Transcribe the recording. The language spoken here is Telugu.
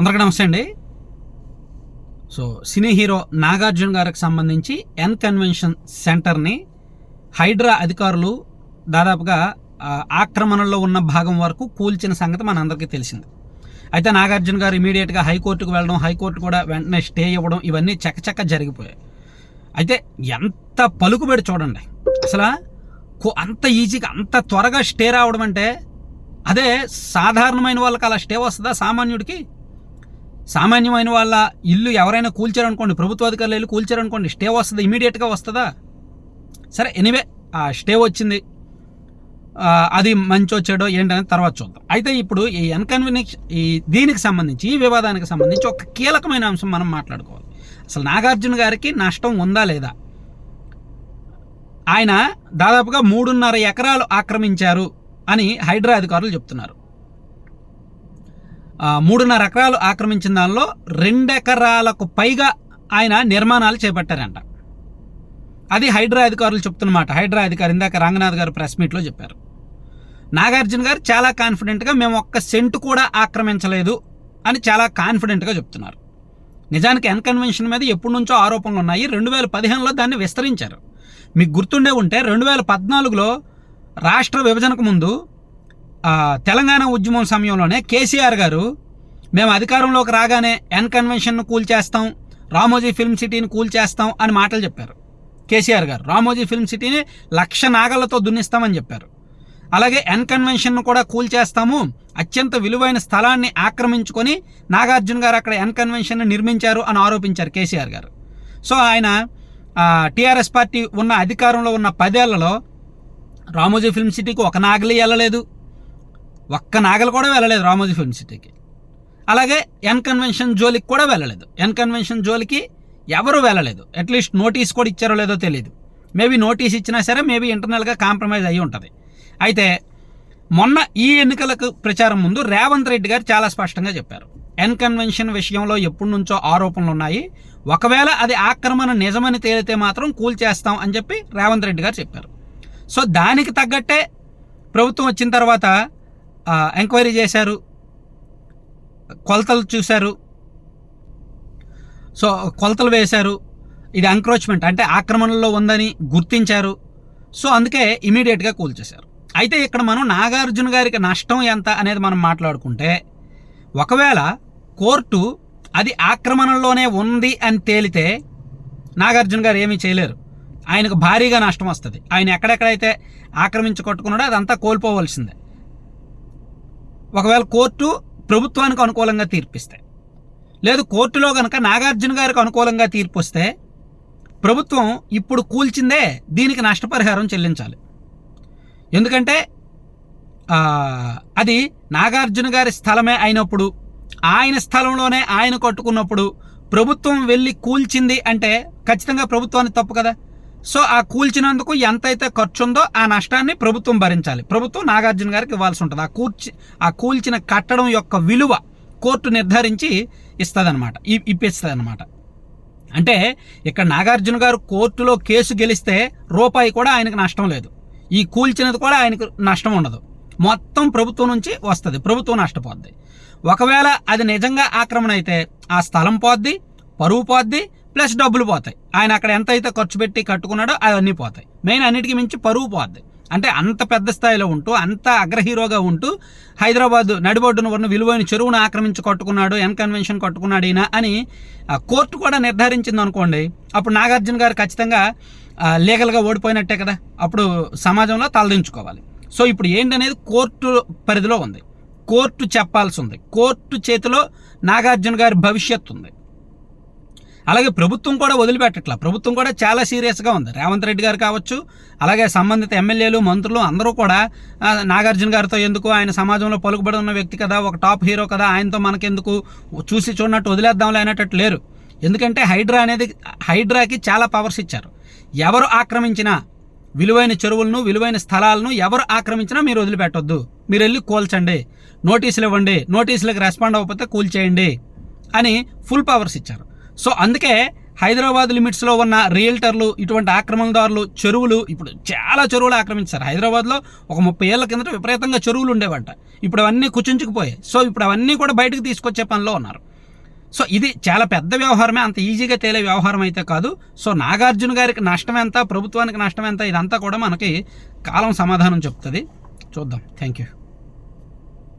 అందరికీ నమస్తే అండి. సో సినీ హీరో నాగార్జున గారికి సంబంధించి ఎన్ కన్వెన్షన్ సెంటర్ని హైడ్రా అధికారులు దాదాపుగా ఆక్రమణలో ఉన్న భాగం వరకు కూల్చిన సంగతి మనందరికీ తెలిసింది. అయితే నాగార్జున గారు ఇమీడియట్గా హైకోర్టుకు వెళ్ళడం హైకోర్టు కూడా వెంటనే స్టే ఇవ్వడం ఇవన్నీ చకచక జరిగిపోయాయి. అయితే ఎంత పలుకుబడి చూడండి. అసలు కో- అంత ఈజీగా అంత త్వరగా స్టే రావడం అంటే అదే సాధారణమైన వాళ్ళకి అలా స్టే వస్తుందా సామాన్యుడికి? సామాన్యమైన వాళ్ళ ఇల్లు ఎవరైనా కూల్చారనుకోండి ప్రభుత్వ అధికారులు వెళ్ళి కూల్చారనుకోండి స్టే వస్తుంది ఇమీడియట్గా వస్తుందా? సరే ఎనీవే ఆ స్టే వచ్చింది. అది మంచి వచ్చాడో ఏంటనేది తర్వాత చూద్దాం. అయితే ఇప్పుడు ఈ అన్కన్వీనియన్స్ ఈ దీనికి సంబంధించి ఈ వివాదానికి సంబంధించి ఒక కీలకమైన అంశం మనం మాట్లాడుకోవాలి. అసలు నాగార్జున గారికి నష్టం ఉందా లేదా? ఆయన దాదాపుగా మూడున్నర ఎకరాలు ఆక్రమించారు అని హైడ్రా అధికారులు చెప్తున్నారు. మూడున్నర ఎకరాలు ఆక్రమించిన దానిలో రెండెకరాలకు పైగా ఆయన నిర్మాణాలు చేపట్టారంట. అది హైడ్రా అధికారులు చెప్తున్నమాట. హైడ్రా అధికారి ఇందాక రంగనాథ్ గారు ప్రెస్ మీట్లో చెప్పారు. నాగార్జున గారు చాలా కాన్ఫిడెంట్గా మేము ఒక్క సెంటు కూడా ఆక్రమించలేదు అని చాలా కాన్ఫిడెంట్గా చెప్తున్నారు. నిజానికి ఎన్ కన్వెన్షన్ మీద ఎప్పటి నుంచో ఆరోపణలు ఉన్నాయి. రెండు వేల పదిహేనులో దాన్ని విస్తరించారు. మీకు గుర్తుండే ఉంటే రెండు వేల పద్నాలుగులో రాష్ట్ర విభజనకు ముందు తెలంగాణ ఉద్యమం సమయంలోనే కేసీఆర్ గారు మేము అధికారంలోకి రాగానే ఎన్ కన్వెన్షన్ను కూల్చేస్తాం రామోజీ ఫిల్మ్ సిటీని కూల్చేస్తాం అని మాటలు చెప్పారు కేసీఆర్ గారు. రామోజీ ఫిల్మ్ సిటీని లక్ష నాగలతో దున్నిస్తామని చెప్పారు. అలాగే ఎన్ కన్వెన్షన్ను కూడా కూల్చేస్తాము అత్యంత విలువైన స్థలాన్ని ఆక్రమించుకొని నాగార్జున గారు అక్కడ ఎన్ కన్వెన్షన్ను నిర్మించారు అని ఆరోపించారు కేసీఆర్ గారు. సో ఆయన టీఆర్ఎస్ పార్టీ ఉన్న అధికారంలో ఉన్న పదేళ్ళలో రామోజీ ఫిల్మ్ సిటీకి ఒక నాగలి వెళ్ళలేదు ఒక్క నాగలు కూడా వెళ్ళలేదు రామోజీ ఫిల్మ్ సిటీకి అలాగే ఎన్ కన్వెన్షన్ జోలికి కూడా వెళ్ళలేదు. ఎన్ కన్వెన్షన్ జోలికి ఎవరు వెళ్ళలేదు. అట్లీస్ట్ నోటీస్ కూడా ఇచ్చారో లేదో తెలియదు మేబీ నోటీస్ ఇచ్చినా సరే మేబీ ఇంటర్నల్గా కాంప్రమైజ్ అయ్యి ఉంటుంది. అయితే మొన్న ఈ ఎన్నికలకు ప్రచారం ముందు రేవంత్ రెడ్డి గారు చాలా స్పష్టంగా చెప్పారు. ఎన్ కన్వెన్షన్ విషయంలో ఎప్పటి నుంచో ఆరోపణలు ఉన్నాయి. ఒకవేళ అది ఆక్రమణ నిజమని తేలితే మాత్రం కూల్చేస్తాం అని చెప్పి రేవంత్ రెడ్డి గారు చెప్పారు. సో దానికి తగ్గట్టే ప్రభుత్వం వచ్చిన తర్వాత ఎంక్వైరీ చేశారు. కొలతలు చూశారు. సో కొలతలు వేశారు. ఇది ఎంక్రోచ్మెంట్ అంటే ఆక్రమణలో ఉందని గుర్తించారు. సో అందుకే ఇమీడియట్గా కూల్చేశారు అయితే ఇక్కడ మనం నాగార్జున గారికి నష్టం ఎంత అనేది మనం మాట్లాడుకుంటే ఒకవేళ కోర్టు అది ఆక్రమణలోనే ఉంది అని తేలితే నాగార్జున గారు ఏమీ చేయలేరు. ఆయనకు భారీగా నష్టం వస్తుంది. ఆయన ఎక్కడెక్కడైతే ఆక్రమించి కొట్టుకున్నాడో అదంతా కోల్పోవలసిందే. ఒకవేళ కోర్టు ప్రభుత్వానికి అనుకూలంగా తీర్పిస్తే లేదు కోర్టులో కనుక నాగార్జున గారికి అనుకూలంగా తీర్పు వస్తే ప్రభుత్వం ఇప్పుడు కూల్చిందే దీనికి నష్టపరిహారం చెల్లించాలి. ఎందుకంటే అది నాగార్జున గారి స్థలమే అయినప్పుడు ఆయన స్థలంలోనే ఆయన కట్టుకున్నప్పుడు ప్రభుత్వం వెళ్ళి కూల్చింది అంటే ఖచ్చితంగా ప్రభుత్వానికి తప్పు కదా. సో ఆ కూల్చినందుకు ఎంతైతే ఖర్చు ఉందో ఆ నష్టాన్ని ప్రభుత్వం భరించాలి. ప్రభుత్వం నాగార్జున గారికి ఇవ్వాల్సి ఉంటుంది. ఆ కూర్చి ఆ కూల్చిన కట్టడం యొక్క విలువ కోర్టు నిర్ధారించి ఇస్తుందన్నమాట. ఇప్పిస్తుంది అనమాట అంటే ఇక్కడ నాగార్జున గారు కోర్టులో కేసు గెలిస్తే రూపాయి కూడా ఆయనకు నష్టం లేదు. ఈ కూల్చినది కూడా ఆయనకు నష్టం ఉండదు. మొత్తం ప్రభుత్వం నుంచి వస్తుంది. ప్రభుత్వం నష్టపోద్ది. ఒకవేళ అది నిజంగా ఆక్రమణ అయితే ఆ స్థలం పోద్ది పరువు పోద్ది ప్లస్ డబ్బులు పోతాయి. ఆయన అక్కడ ఎంత అయితే ఖర్చు పెట్టి కట్టుకున్నాడో అవన్నీ పోతాయి. మెయిన్ అన్నిటికీ మించి పరువు పోద్ది. అంటే అంత పెద్ద స్థాయిలో ఉంటూ అంత అగ్రహీరోగా ఉంటూ హైదరాబాద్ నడిబొడ్డున ఉన్న విలువైన చెరువును ఆక్రమించి కట్టుకున్నాడు ఎన్ కన్వెన్షన్ కట్టుకున్నాడు ఈయన అని కోర్టు కూడా నిర్ధారించింది అనుకోండి. అప్పుడు నాగార్జున గారు ఖచ్చితంగా లీగల్గా ఓడిపోయినట్టే కదా. అప్పుడు సమాజంలో తలదించుకోవాలి. సో ఇప్పుడు ఏంటనేది కోర్టు పరిధిలో ఉంది. కోర్టు చెప్పాల్సి ఉంది. కోర్టు చేతిలో నాగార్జున గారి భవిష్యత్తు ఉంది. అలాగే ప్రభుత్వం కూడా వదిలిపెట్టట్లా. ప్రభుత్వం కూడా చాలా సీరియస్గా ఉంది. రేవంత్ రెడ్డి గారు కావచ్చు అలాగే సంబంధిత ఎమ్మెల్యేలు మంత్రులు అందరూ కూడా నాగార్జున గారితో ఎందుకు ఆయన సమాజంలో పలుకుబడి ఉన్న వ్యక్తి కదా ఒక టాప్ హీరో కదా ఆయనతో మనకెందుకు చూసి చూడనట్టు వదిలేద్దాంలే అనేటట్టు లేరు. ఎందుకంటే హైడ్రా అనేది హైడ్రాకి చాలా పవర్స్ ఇచ్చారు. ఎవరు ఆక్రమించినా విలువైన చెరువులను విలువైన స్థలాలను ఎవరు ఆక్రమించినా మీరు వదిలిపెట్టొద్దు. మీరు వెళ్ళి కూల్చండి. నోటీసులు ఇవ్వండి. నోటీసులకు రెస్పాండ్ అవ్వకపోతే కూల్చేయండి అని ఫుల్ పవర్స్ ఇచ్చారు. సో అందుకే హైదరాబాద్ లిమిట్స్లో ఉన్న రియల్టర్లు ఇటువంటి ఆక్రమణదారులు చెరువులు ఇప్పుడు చాలా చెరువులు ఆక్రమించారు. హైదరాబాద్లో ఒక ముప్పై ఏళ్ళ కిందట విపరీతంగా చెరువులు ఉండేవంట. ఇప్పుడు అవన్నీ కుచించుకుపోయాయి. సో ఇప్పుడు అవన్నీ కూడా బయటకు తీసుకొచ్చే పనిలో ఉన్నారు. సో ఇది చాలా పెద్ద వ్యవహారమే అంత ఈజీగా తేలే వ్యవహారం అయితే కాదు. సో నాగార్జున గారికి నష్టం ఎంత ప్రభుత్వానికి నష్టం ఎంత ఇదంతా కూడా మనకి కాలం సమాధానం చెప్తుంది. చూద్దాం. Thank you